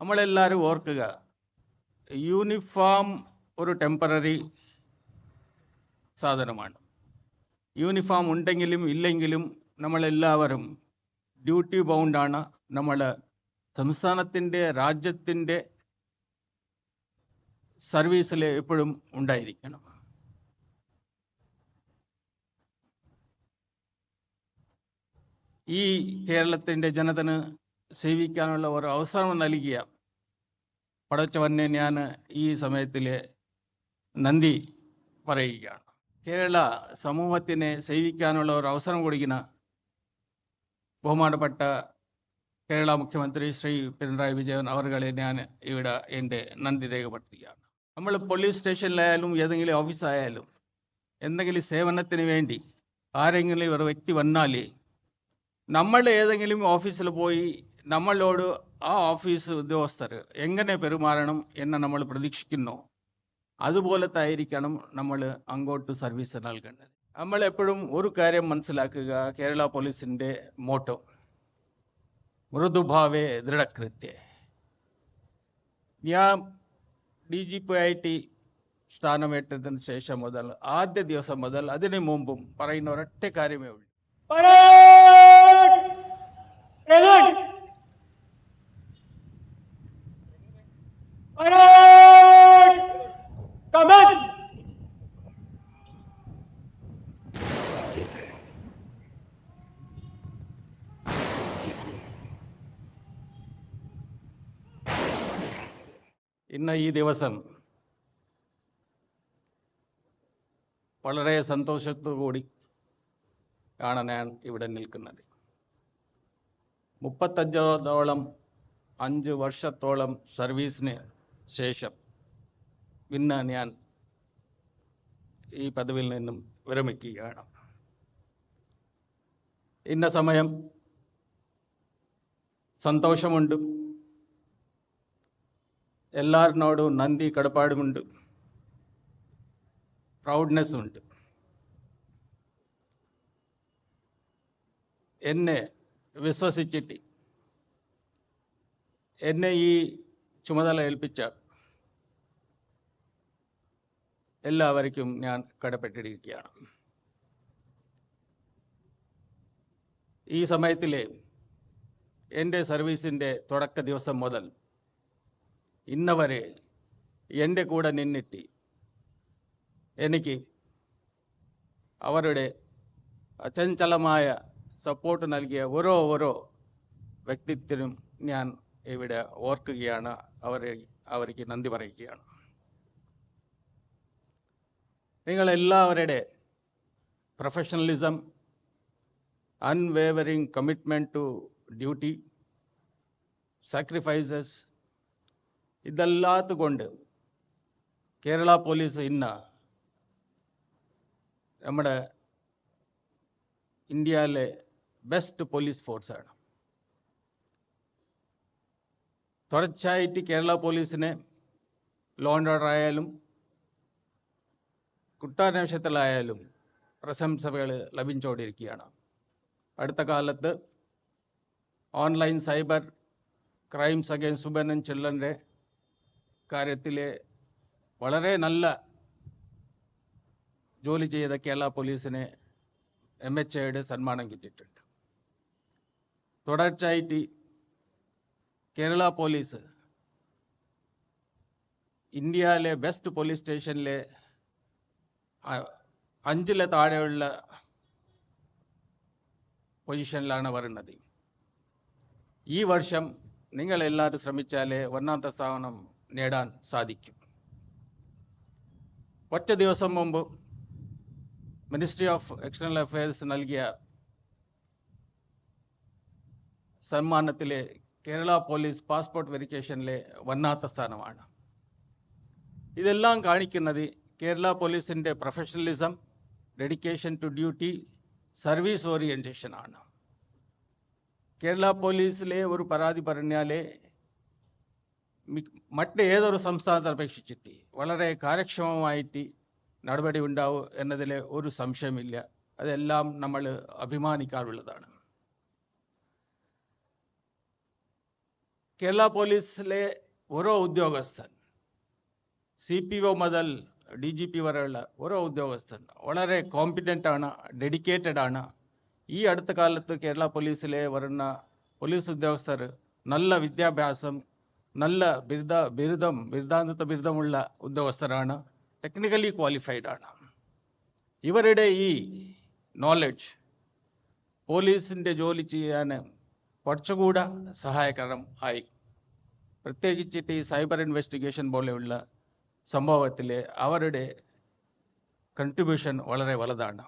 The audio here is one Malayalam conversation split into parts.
നമ്മളെല്ലാവരും ഓർക്കുക യൂണിഫോം ഒരു ടെമ്പററി സാധനമാണ്. യൂണിഫോം ഉണ്ടെങ്കിലും ഇല്ലെങ്കിലും നമ്മളെല്ലാവരും ഡ്യൂട്ടി ബൗണ്ടാണ് നമ്മൾ സംസ്ഥാനത്തിന്റെ രാജ്യത്തിന്റെ സർവീസിൽ എപ്പോഴും ഉണ്ടായിരിക്കണം. ഈ കേരളത്തിന്റെ ജനതന് സേവിക്കാനുള്ള ഒരു അവസരം നൽകിയ പടച്ചവനെ ഞാൻ ഈ സമയത്തിൽ നന്ദി പറയുകയാണ്. കേരള സമൂഹത്തിനെ സേവിക്കാനുള്ള ഒരു അവസരം കൊടുക്കുന്ന ബഹുമാനപ്പെട്ട കേരള മുഖ്യമന്ത്രി ശ്രീ പിണറായി വിജയൻ അവർകളെ ഞാൻ ഇവിടെ എന്റെ നന്ദി രേഖപ്പെടുത്തുകയാണ്. നമ്മൾ പോലീസ് സ്റ്റേഷനിലായാലും ഏതെങ്കിലും ഓഫീസായാലും എന്തെങ്കിലും സേവനത്തിന് വേണ്ടി ആരെങ്കിലും ഒരു വ്യക്തി വന്നാൽ നമ്മൾ ഏതെങ്കിലും ഓഫീസിൽ പോയി നമ്മളോട് ആ ഓഫീസ് ഉദ്യോഗസ്ഥർ എങ്ങനെ പെരുമാറണം എന്ന് നമ്മൾ പ്രതീക്ഷിക്കുന്നു. അതുപോലത്തെ ആയിരിക്കണം നമ്മൾ അങ്ങോട്ട് സർവീസ് നൽകേണ്ടത്. നമ്മൾ എപ്പോഴും ഒരു കാര്യം മനസ്സിലാക്കുക കേരള പോലീസിന്റെ മോട്ടോ മൃദുഭാവേ ദൃഢകൃത്യ. ഞാൻ D G P I T സ്ഥാനമേറ്റതിന് ശേഷം മുതൽ ആദ്യ ദിവസം മുതൽ അതിനു മുമ്പും പറയുന്ന ഒരൊറ്റ കാര്യമേ ഉള്ളൂ. Parade! Commence! ഇന്ന് ഈ ദിവസം വളരെ സന്തോഷത്തോടുകൂടി ആണ് ഞാൻ ഇവിടെ നിൽക്കുന്നത് മുപ്പത്തഞ്ചോളം അഞ്ച് വർഷത്തോളം സർവീസിന് ശേഷം ഇന്ന് ഞാൻ ഈ പദവിയിൽ നിന്നും വിരമിക്കുകയാണ്. ഇന്ന സമയം സന്തോഷമുണ്ട്. എല്ലാവരോടും നന്ദി കടപ്പാടുമുണ്ട്. പ്രൗഡ്നെസ് ഉണ്ട് എന്നെ വിശ്വസിച്ചിട്ട് എന്നെ ഈ ചുമതല ഏൽപ്പിച്ച എല്ലാവർക്കും ഞാൻ കടപ്പെട്ടിരിക്കുകയാണ്. ഈ സമയത്തിലെ എന്റെ സർവീസിന്റെ തുടക്ക ദിവസം മുതൽ ഇന്നവരെ എന്റെ കൂടെ നിന്നിട്ട് എനിക്ക് അവരുടെ അചഞ്ചലമായ സപ്പോർട്ട് നൽകിയ ഓരോ ഓരോ വ്യക്തിത്വനും ഞാൻ ഇവിടെ ഓർക്കുകയാണ്. അവരെ അവർക്ക് നന്ദി പറയുകയാണ്. നിങ്ങളെല്ലാവരുടെ professionalism unwavering commitment to duty sacrifices ഇതല്ലാത്തുകൊണ്ട് Kerala police ഇന്ന് നമ്മുടെ ഇന്ത്യയിലെ ബെസ്റ്റ് പോലീസ് ഫോഴ്സാണ് തുടർച്ചയായിട്ട് കേരള പോലീസിനെ ലോ ആൻഡ് ഓർഡർ ആയാലും കുറ്റാന്വേഷണത്തിലായാലും പ്രശംസകൾ ലഭിച്ചുകൊണ്ടിരിക്കുകയാണ് അടുത്ത കാലത്ത് online cyber crimes against women and ചിൽഡ്രന്റെ കാര്യത്തിലെ വളരെ നല്ല ജോലി ചെയ്ത കേരള പോലീസിന് എം എച്ച് എയുടെ സന്മാനം കിട്ടിയിട്ടുണ്ട്. തുടർച്ചയായിട്ട് കേരള പോലീസ് ഇന്ത്യയിലെ ബെസ്റ്റ് പോലീസ് സ്റ്റേഷനിലെ അഞ്ചിലെ താഴെയുള്ള പൊസിഷനിലാണ് വരുന്നത് ഈ വർഷം നിങ്ങൾ എല്ലാവരും ശ്രമിച്ചാലേ ഒന്നാമത്തെ സ്ഥാപനം നേടാൻ സാധിക്കും. ഒറ്റ ദിവസം മുമ്പ് മിനിസ്ട്രി ഓഫ് എക്സ്റ്റേണൽ അഫയേഴ്സ് നൽകിയ സമ്മാനത്തിലെ കേരള പോലീസ് പാസ്പോർട്ട് വെരിഫിക്കേഷനിലെ ഒന്നാമത്തെ സ്ഥാനമാണ്. ഇതെല്ലാം കാണിക്കുന്നത് കേരള പോലീസിന്റെ professionalism dedication to duty service orientation ആണ്. കേരള പോലീസിലെ ഒരു പരാതി പറഞ്ഞാലെ മറ്റ് ഏതൊരു സംസ്ഥാനത്തെ അപേക്ഷിച്ചിട്ട് വളരെ കാര്യക്ഷമമായിട്ട് നടപടി ഉണ്ടാവും എന്നതിൽ ഒരു സംശയമില്ല. അതെല്ലാം നമ്മൾ അഭിമാനിക്കാറുള്ളതാണ്. കേരള പോലീസിലെ ഓരോ ഉദ്യോഗസ്ഥൻ സി പി ഒ മുതൽ ഡി ജി പി വരെയുള്ള ഓരോ ഉദ്യോഗസ്ഥൻ വളരെ കോമ്പിറ്റന്റ് ആണ് ഡെഡിക്കേറ്റഡ് ആണ്. ഈ അടുത്ത കാലത്ത് കേരള പോലീസിലെ വരുന്ന പോലീസ് ഉദ്യോഗസ്ഥർ നല്ല വിദ്യാഭ്യാസം നല്ല ബിരുദ ബിരുദം ബിരുദാന്തത്ത ബിരുദമുള്ള ഉദ്യോഗസ്ഥരാണ് ടെക്നിക്കലി ക്വാളിഫൈഡ് ആണ്. ഇവരുടെ ഈ നോളജ് പോലീസിന്റെ ജോലി ചെയ്യാൻ കുറച്ചുകൂടെ സഹായകരം ആയി. പ്രത്യേകിച്ചിട്ട് ഈ സൈബർ ഇൻവെസ്റ്റിഗേഷൻ പോലെയുള്ള സംഭവത്തിൽ അവരുടെ കൺട്രിബ്യൂഷൻ വളരെ വലുതാണ്.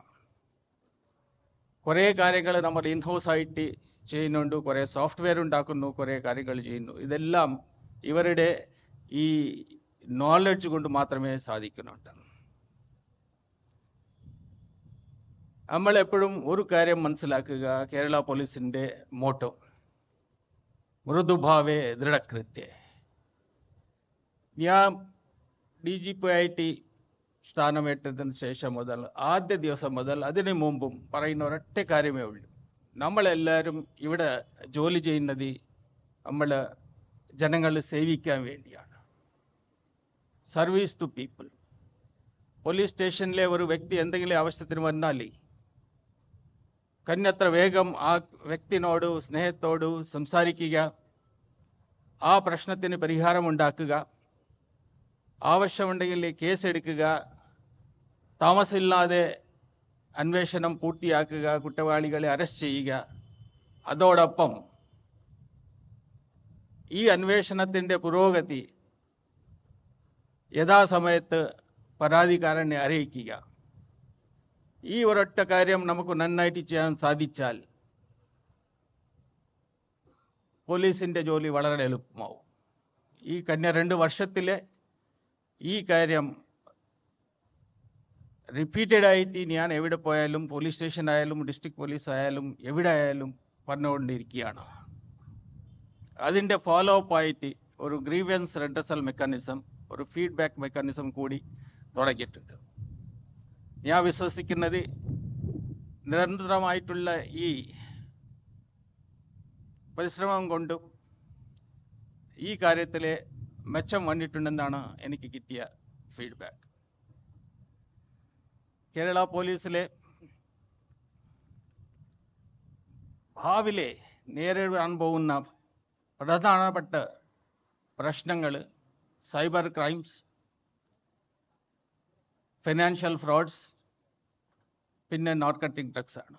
കുറേ കാര്യങ്ങൾ നമ്മൾ ഇൻഹൗസ് ആയിട്ട് ചെയ്യുന്നുണ്ട് കുറേ സോഫ്റ്റ്വെയർ ഉണ്ടാക്കുന്നു കുറേ കാര്യങ്ങൾ ചെയ്യുന്നു. ഇതെല്ലാം ഇവരുടെ ഈ നോളജ് കൊണ്ട് മാത്രമേ സാധിക്കുന്നുണ്ട്. നമ്മൾ എപ്പോഴും ഒരു കാര്യം മനസ്സിലാക്കുക കേരള പോലീസിന്റെ മോട്ടോ മൃദുഭാവേ ദൃഢകൃത്യ. ഞാൻ ഡി ജി പി ആയിട്ട് സ്ഥാനമേറ്റതിന് ശേഷം മുതൽ ആദ്യ ദിവസം മുതൽ അതിനു മുമ്പും പറയുന്ന ഒരൊറ്റ കാര്യമേ ഉള്ളൂ. നമ്മളെല്ലാവരും ഇവിടെ ജോലി ചെയ്യുന്നത് നമ്മൾ ജനങ്ങളെ സേവിക്കാൻ വേണ്ടിയാണ്. സർവീസ് ടു പീപ്പിൾ പോലീസ് സ്റ്റേഷനിലെ ഒരു വ്യക്തി എന്തെങ്കിലും ആവശ്യത്തിന് വന്നാൽ കന്നത്ര വേഗം ആ വ്യക്തിനോട് സ്നേഹത്തോട് സംസാരിക്കുക ആ പ്രശ്നത്തിന് പരിഹാരമുണ്ടാക്കുക ആവശ്യമുണ്ടെങ്കിൽ കേസെടുക്കുക താമസമില്ലാതെ അന്വേഷണം പൂർത്തിയാക്കുക കുറ്റവാളികളെ അറസ്റ്റ് ചെയ്യുക. അതോടൊപ്പം ഈ അന്വേഷണത്തിന്റെ പുരോഗതി യഥാസമയത്ത് പരാതിക്കാരനെ അറിയിക്കുക. ഈ ഒരൊറ്റ കാര്യം നമുക്ക് നന്നായിട്ട് ചെയ്യാൻ സാധിച്ചാൽ പോലീസിന്റെ ജോലി വളരെ എളുപ്പമാവും. ഈ കഴിഞ്ഞ രണ്ട് വർഷത്തിലെ ഈ കാര്യം റിപ്പീറ്റഡ് ആയിട്ട് ഞാൻ എവിടെ പോയാലും പോലീസ് സ്റ്റേഷൻ ആയാലും ഡിസ്ട്രിക്ട് പോലീസ് ആയാലും എവിടെ ആയാലും പറഞ്ഞുകൊണ്ടിരിക്കുകയാണ്. അതിന്റെ ഫോളോ അപ്പ് ആയിട്ട് ഒരു ഗ്രീവൻസ് റെഡ്രസൽ മെക്കാനിസം ഒരു ഫീഡ്ബാക്ക് മെക്കാനിസം കൂടി തുടങ്ങിയിട്ടുണ്ട്. ഞാൻ വിശ്വസിക്കുന്നത് നിരന്തരമായിട്ടുള്ള ഈ പരിശ്രമം കൊണ്ടും ഈ കാര്യത്തിലെ മെച്ചം വന്നിട്ടുണ്ടെന്നാണ് എനിക്ക് കിട്ടിയ ഫീഡ്ബാക്ക് കേരള പോലീസിലെ ഭാവിലെ നേരിടാൻ പോകുന്ന പ്രധാനപ്പെട്ട പ്രശ്നങ്ങൾ സൈബർ ക്രൈംസ് ഫിനാൻഷ്യൽ ഫ്രോഡ്സ് പിന്നെ നോർക്കട്ടിംഗ് ഡ്രഗ്സ് ആണ്.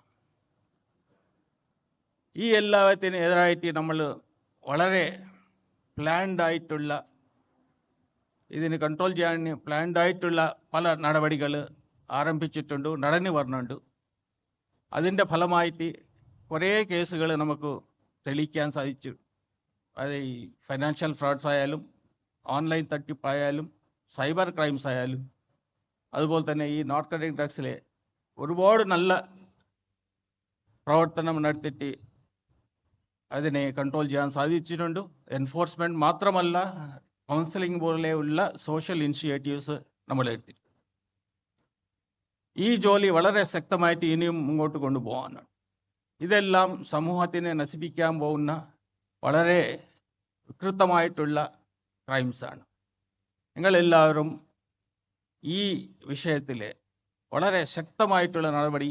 ഈ എല്ലാത്തിനും എതിരായിട്ട് നമ്മൾ വളരെ പ്ലാൻഡ് ആയിട്ടുള്ള ഇതിന് കൺട്രോൾ ചെയ്യാൻ പ്ലാൻഡ് ആയിട്ടുള്ള പല നടപടികൾ ആരംഭിച്ചിട്ടുണ്ട് നടന്നു വരുന്നുണ്ട് അതിന്റെ ഫലമായിട്ട് കുറേ കേസുകൾ നമുക്ക് തെളിയിക്കാൻ സാധിച്ചു. അത് ഈ ഫൈനാൻഷ്യൽ ഫ്രോഡ്സ് ആയാലും ഓൺലൈൻ തട്ടിപ്പായാലും സൈബർ ക്രൈംസ് ആയാലും അതുപോലെ തന്നെ ഈ നോർക്കട്ടിക് ഡ്രഗ്സിലെ ഒരുപാട് നല്ല പ്രവർത്തനം നടത്തിയിട്ട് അതിനെ കൺട്രോൾ ചെയ്യാൻ സാധിച്ചിട്ടുണ്ട്. എൻഫോഴ്സ്മെന്റ് മാത്രമല്ല കൗൺസിലിംഗ് പോലെയുള്ള സോഷ്യൽ ഇനിഷ്യേറ്റീവ്സ് നമ്മൾ എടുത്തിട്ടു ഈ ജോലി വളരെ ശക്തമായിട്ട് ഇനിയും മുമ്പോട്ട് കൊണ്ടുപോകാനാണ്. ഇതെല്ലാം സമൂഹത്തിനെ നശിപ്പിക്കാൻ പോകുന്ന വളരെ വികൃതമായിട്ടുള്ള ക്രൈംസാണ് നിങ്ങളെല്ലാവരും ഈ വിഷയത്തിൽ വളരെ ശക്തമായിട്ടുള്ള നടപടി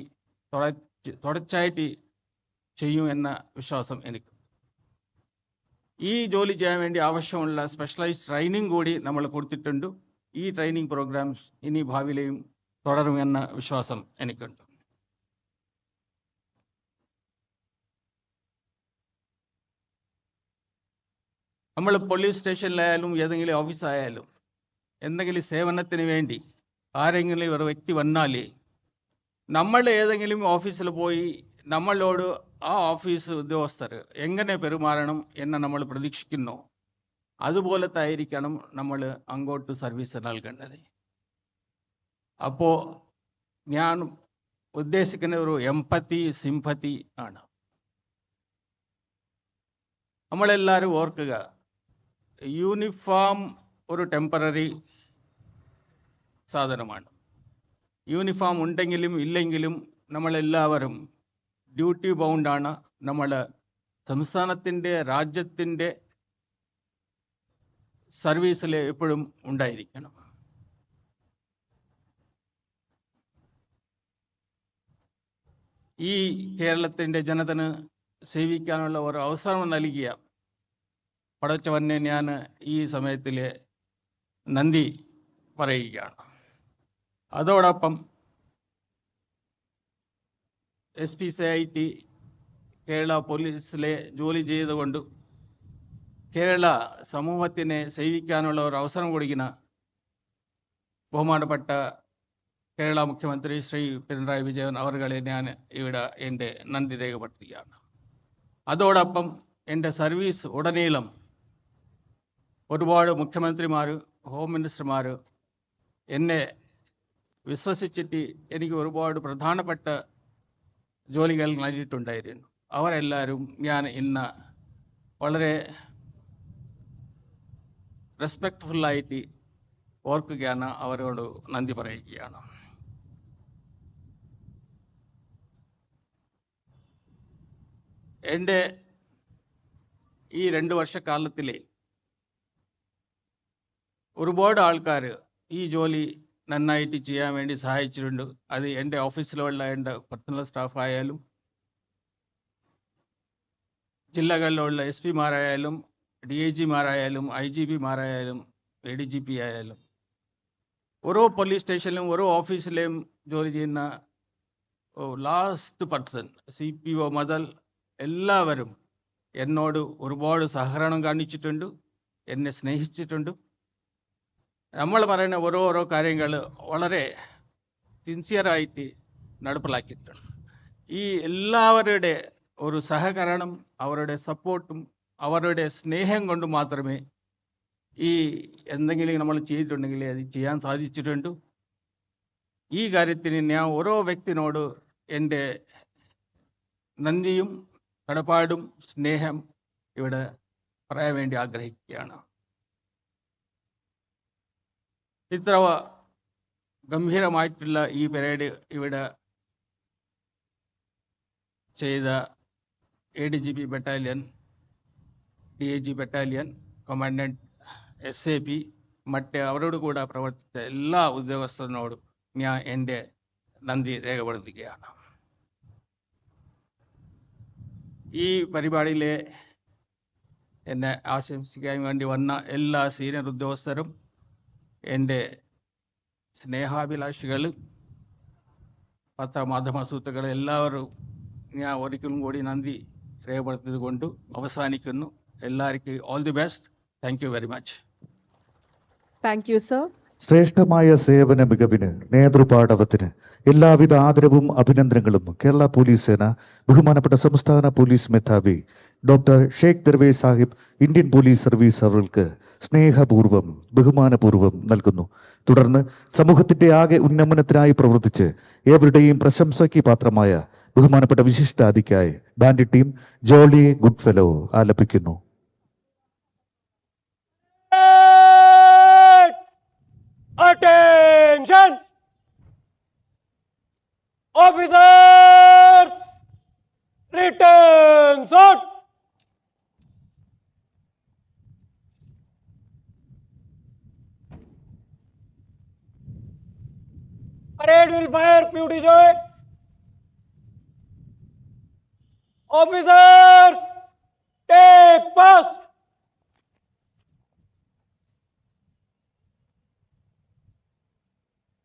തുടച്ച് തുടർച്ചയായിട്ട് ചെയ്യും എന്ന വിശ്വാസം എനിക്ക് ഈ ജോലി ചെയ്യാൻ വേണ്ടി ആവശ്യമുള്ള സ്പെഷ്യലൈസ്ഡ് ട്രെയിനിങ് കൂടി നമ്മൾ കൊടുത്തിട്ടുണ്ട്. ഈ ട്രെയിനിങ് പ്രോഗ്രാംസ് ഇനി ഭാവിയിലെയും തുടരുമെന്ന വിശ്വാസം എനിക്കുണ്ട്. നമ്മൾ പോലീസ് സ്റ്റേഷനിലായാലും ഏതെങ്കിലും ഓഫീസായാലും എന്തെങ്കിലും സേവനത്തിന് വേണ്ടി ആരെങ്കിലും ഒരു വ്യക്തി വന്നാൽ നമ്മൾ ഏതെങ്കിലും ഓഫീസിൽ പോയി നമ്മളോട് ആ ഓഫീസ് ഉദ്യോഗസ്ഥർ എങ്ങനെ പെരുമാറണം എന്ന് നമ്മൾ പ്രതീക്ഷിക്കുന്നു. അതുപോലത്തെ ആയിരിക്കണം നമ്മൾ അങ്ങോട്ട് സർവീസ് നൽകേണ്ടത്. അപ്പോൾ ഞാൻ ഉദ്ദേശിക്കുന്ന ഒരു എമ്പത്തി സിംപത്തി ആണ്. നമ്മളെല്ലാവരും ഓർക്കുക യൂണിഫോം ഒരു ടെമ്പററി സാധനമാണ്. യൂണിഫോം ഉണ്ടെങ്കിലും ഇല്ലെങ്കിലും നമ്മളെല്ലാവരും ഡ്യൂട്ടി ബൗണ്ടാണ് നമ്മൾ സംസ്ഥാനത്തിന്റെ രാജ്യത്തിന്റെ സർവീസിൽ എപ്പോഴും ഉണ്ടായിരിക്കണം. ഈ കേരളത്തിന്റെ ജനതന് സേവിക്കാനുള്ള ഒരു അവസരം നൽകിയ പടച്ചവനെ ഞാൻ ഈ സമയത്തിൽ നന്ദി പറയുകയാണ്. അതോടൊപ്പം S P C I T Kerala പോലീസിലെ ജോലി ചെയ്തുകൊണ്ട് കേരള സമൂഹത്തിനെ സേവിക്കാനുള്ള ഒരു അവസരം കൊടുക്കുന്ന ബഹുമാനപ്പെട്ട കേരള മുഖ്യമന്ത്രി ശ്രീ പിണറായി വിജയൻ അവരുടെ ഞാൻ ഇവിടെ എന്റെ നന്ദി രേഖപ്പെടുത്തുകയാണ്. അതോടൊപ്പം എന്റെ സർവീസ് ഉടനീളം ഒരുപാട് മുഖ്യമന്ത്രിമാർ ഹോം മിനിസ്റ്റർമാർ എന്നെ വിശ്വസിച്ചിട്ട് എനിക്ക് ഒരുപാട് പ്രധാനപ്പെട്ട ജോലികൾ നൽകിയിട്ടുണ്ടായിരുന്നു അവരെല്ലാവരും ഞാൻ ഇന്ന് വളരെ റെസ്പെക്ട്ഫുള്ളായിട്ട് ഓർക്കുകയാണ് അവരോട് നന്ദി പറയുകയാണ്. എന്റെ ഈ രണ്ട് വർഷക്കാലത്തിലെ ഒരുപാട് ആൾക്കാർ ഈ ജോലി നന്നായിട്ട് ചെയ്യാൻ വേണ്ടി സഹായിച്ചിട്ടുണ്ട്. അത് എന്റെ ഓഫീസിലുള്ള എന്റെ പേഴ്സണൽ സ്റ്റാഫ് ആയാലും ജില്ലകളിലുള്ള എസ് പിമാരായാലും ഡി ഐ ജിമാരായാലും ഐ ജി പിമാരായാലും എ ഡി ജി പി ആയാലും ഓരോ പോലീസ് സ്റ്റേഷനിലും ഓരോ ഓഫീസിലെയും ജോലി ചെയ്യുന്ന last person C P O മുതൽ എല്ലാവരും എന്നോട് ഒരുപാട് സഹകരണം കാണിച്ചിട്ടുണ്ട് എന്നെ സ്നേഹിച്ചിട്ടുണ്ട്. നമ്മൾ പറയുന്ന ഓരോ ഓരോ കാര്യങ്ങൾ വളരെ സിൻസിയറായിട്ട് നടപ്പിലാക്കിയിട്ടുണ്ട്. ഈ എല്ലാവരുടെ ഒരു സഹകരണം അവരുടെ സപ്പോർട്ടും അവരുടെ സ്നേഹം കൊണ്ട് മാത്രമേ ഈ എന്തെങ്കിലും നമ്മൾ ചെയ്തിട്ടുണ്ടെങ്കിൽ അത് ചെയ്യാൻ സാധിച്ചിട്ടുണ്ട്. ഈ കാര്യത്തിന് ഞാൻ ഓരോ വ്യക്തിനോട് എന്റെ നന്ദിയും കടപ്പാടും സ്നേഹം ഇവിടെ പറയാൻ വേണ്ടി ആഗ്രഹിക്കുകയാണ്. ഇത്ര ഗംഭീരമായിട്ടുള്ള ഈ പരേഡ് ഇവിടെ ചെയ്ത A D G P battalion D A G battalion commandant S A P മറ്റ് അവരോട് കൂടെ പ്രവർത്തിച്ച എല്ലാ ഉദ്യോഗസ്ഥരോടും ഞാൻ എന്റെ നന്ദി രേഖപ്പെടുത്തുകയാണ്. ഈ പരിപാടിയിലെ എന്നെ ആശംസിക്കാൻ വേണ്ടി വന്ന എല്ലാ സീനിയർ ഉദ്യോഗസ്ഥരും എന്റെ സ്നേഹാഭിലാഷികൾ പത്രമാധ്യമ സുഹൃത്തുക്കൾ എല്ലാവരും ഞാൻ ഒരിക്കലും കൂടി നന്ദി രേഖപ്പെടുത്തിയത് കൊണ്ട് അവസാനിക്കുന്നു. എല്ലാവർക്കും all the best thank you very much thank you sir ശ്രേഷ്ഠമായ സേവന മികവിന് നേതൃപാടവത്തിന് എല്ലാവിധ ആദരവും അഭിനന്ദനങ്ങളും കേരള പോലീസ് സേന ബഹുമാനപ്പെട്ട സംസ്ഥാന പോലീസ് മേധാവി doctor Sheikh Darvesh Sahib Indian police service അവർക്ക് സ്നേഹപൂർവം ബഹുമാനപൂർവം നൽകുന്നു തുടർന്ന് സമൂഹത്തിന്റെ ആകെ ഉന്നമനത്തിനായി പ്രവർത്തിച്ച് ഏവരുടെയും പ്രശംസയ്ക്ക് പാത്രമായ ബഹുമാനപ്പെട്ട വിശിഷ്ടാതിക്കായി band team jolly good fellow ആലപിക്കുന്നു Attention! Officers! Return shot! Parade will fire feu de joie officers take post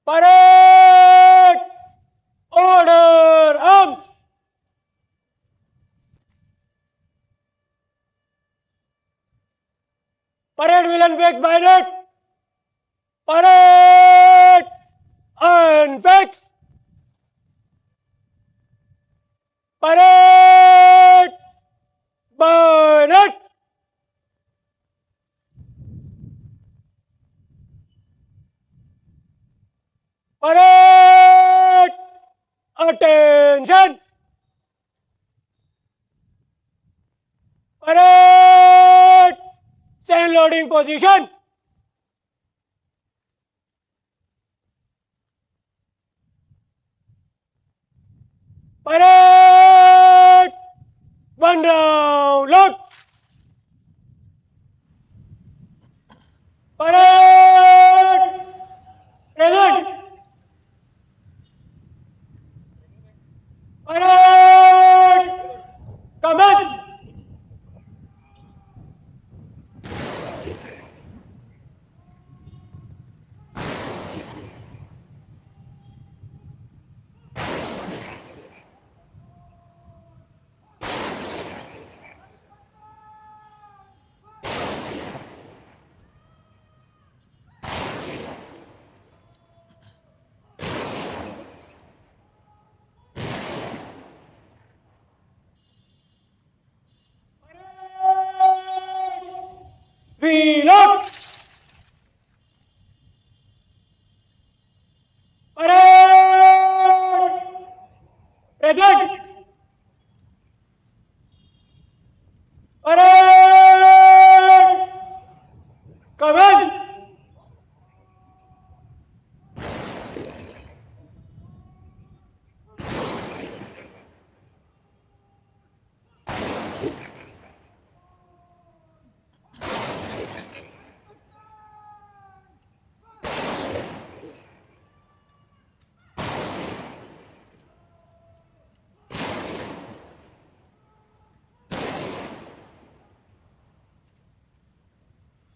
parade parade Bharat parade attention! Parade cell loading position! ¡Para! Pilot!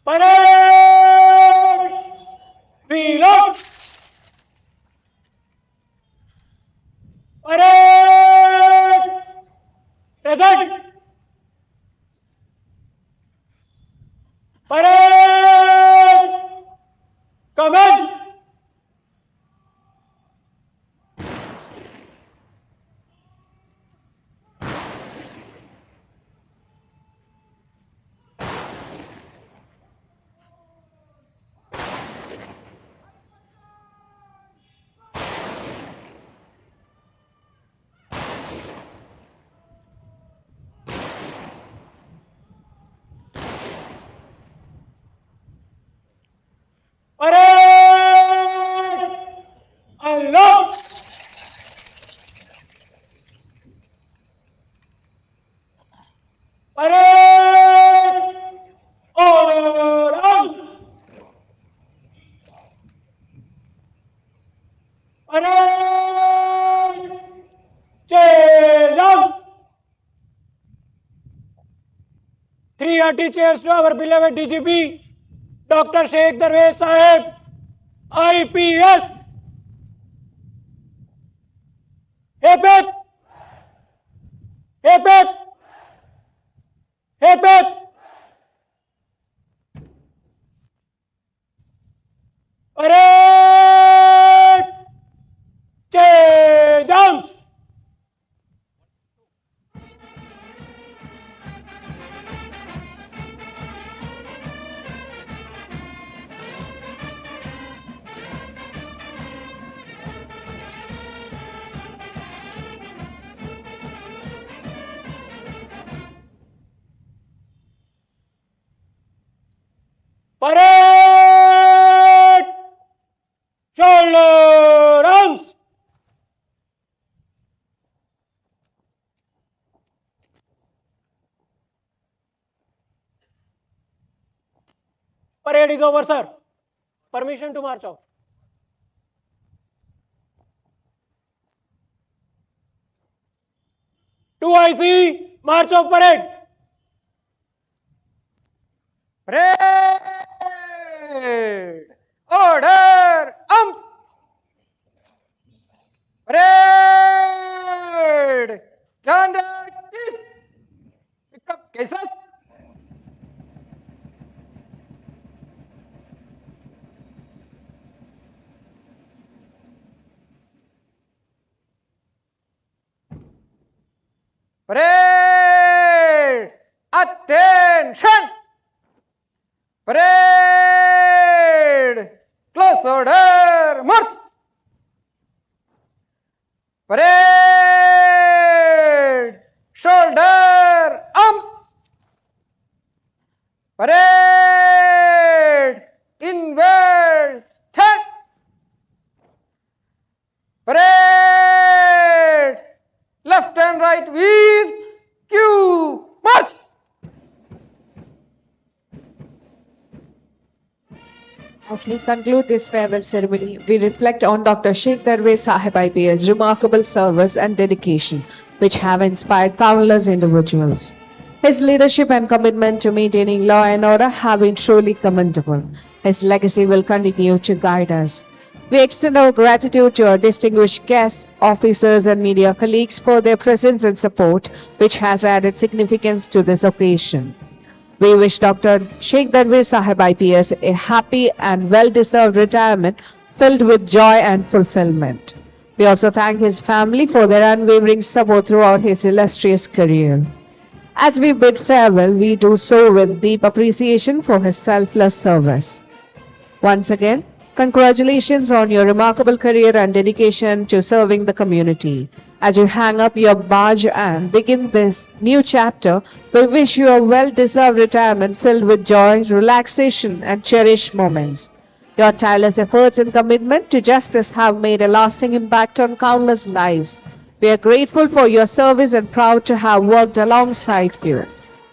para Three chairs to our beloved DGP, Dr. Sheikh Darwesh Sahib, IPS. Hip. Hip hip. Hip अरे चलो runs parade is over sir permission to march off two I C march off parade parade Order! Arms! Parade! Standard is pick up cases. Parade! Attention! Parade! Close order! March! Parade! Shoulder! Arms! Parade! Inwards! Turn! Parade! Left and right wheel! March! As we conclude this farewell ceremony, we reflect on Dr. Sheikh Darwez Sahib remarkable service and dedication, which have inspired countless individuals. His leadership and commitment to maintaining law and order have been truly commendable. His legacy will continue to guide us. We extend our gratitude to our distinguished guests, officers, and media colleagues for their presence and support, which has added significance to this occasion. We wish Dr. Sheikh Darwez Sahib IPS a happy and well-deserved retirement filled with joy and fulfillment. We also thank his family for their unwavering support throughout his illustrious career. As we bid farewell, we do so with deep appreciation for his selfless service. Once again, congratulations on your remarkable career and dedication to serving the community. As you hang up your badge and begin this new chapter, we wish you a well-deserved retirement filled with joy, relaxation, and cherished moments. Your tireless efforts and commitment to justice have made a lasting impact on countless lives. We are grateful for your service and proud to have worked alongside you.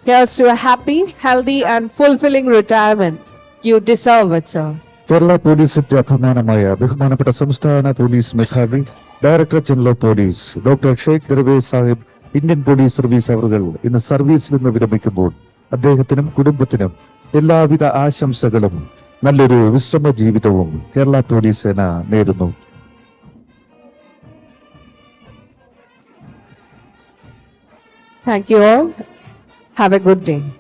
Here's to a happy, healthy, and fulfilling retirement. You deserve it, sir. Kerala പോലീസിന്റെ അഭിമാനമായ ബഹുമാനപ്പെട്ട സംസ്ഥാന പോലീസ് മേധാവി director general of police doctor Sheikh Darvesh Sahib Indian police service അവറുകൾ ഇന്ന് സർവീസിൽ നിന്ന് വിരമിക്കുമ്പോൾ അദ്ദേഹത്തിനും കുടുംബത്തിനും എല്ലാവിധ ആശംസകളും നല്ലൊരു വിശ്രമ ജീവിതവും കേരള പോലീസ് സേന നേരുന്നു Thank you all. Have a.